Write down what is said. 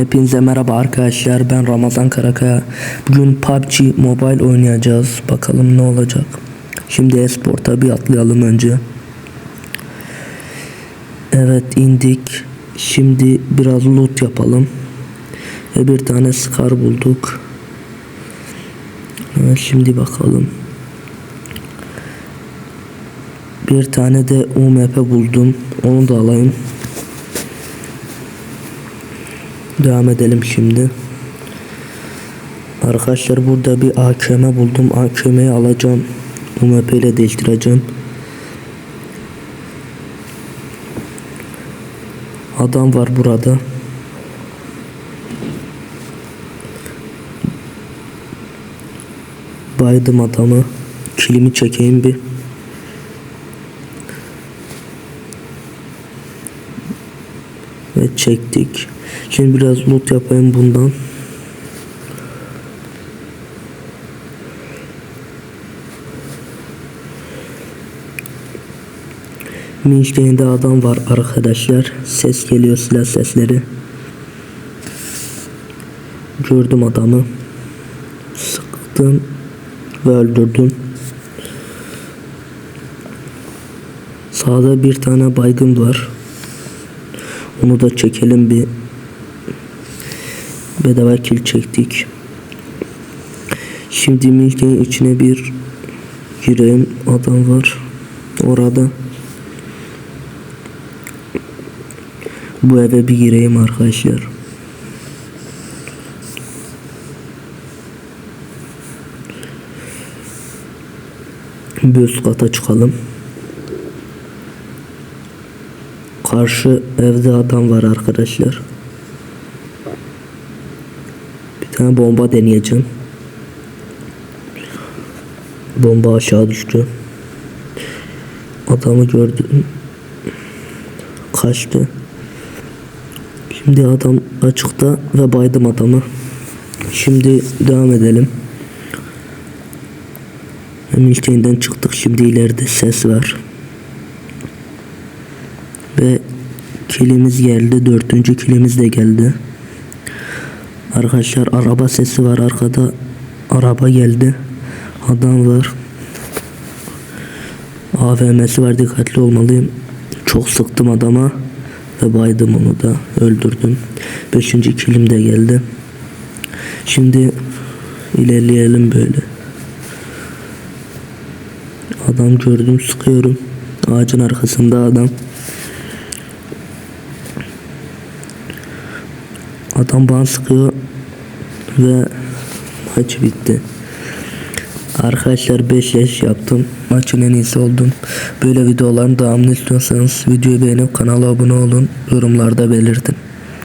Hepinize merhaba arkadaşlar ben Ramazan Karakaya. Bugün PUBG Mobile oynayacağız Bakalım ne olacak. Şimdi esporta bir atlayalım önce. Evet indik. Şimdi biraz loot yapalım. Ve bir tane scar bulduk. Evet şimdi bakalım. Bir tane de UMP buldum Onu da alayım Devam edelim şimdi. Arkadaşlar burada bir AKM buldum. AKM'yi alacağım. UMP ile değiştireceğim. Adam var burada. Baydım adamı. Kilimi çekeyim bir. Ve çektik. Şimdi biraz loot yapayım bundan. Minşken'de adam var arkadaşlar. Ses geliyor silah sesleri. Gördüm adamı. Sıktım ve öldürdüm. Sağda bir tane baygın var. Onu da çekelim bir. Bedava kill çektik. Şimdi Milke'nin içine bir gireyim. Adam var. Orada. Bu eve bir gireyim arkadaşlar. Bir üst kata çıkalım. Karşı evde adam var arkadaşlar. Tane bomba deneyeceğim. Bomba aşağı düştü. Adamı gördüm. Kaçtı. Şimdi adam açıkta ve baydım adamı. Şimdi devam edelim. Milstein'den çıktık. Şimdi ileride ses var. Ve kilimiz geldi. Dördüncü kilimiz de geldi. Arkadaşlar araba sesi var arkada. Araba geldi. Adam var. AVM'si var dikkatli olmalıyım. Çok sıktım adama. Ve baydım onu da. Öldürdüm. Beşinci kilim de geldi. Şimdi ilerleyelim böyle. Adam gördüm sıkıyorum. Ağacın arkasında adam. Adam bana sıkıyor ve maç bitti. Arkadaşlar 5 yaş yaptım. Maçın en iyisi oldum. Böyle videoların devamını istiyorsanız videoyu beğenip kanala abone olun. Yorumlarda belirtin.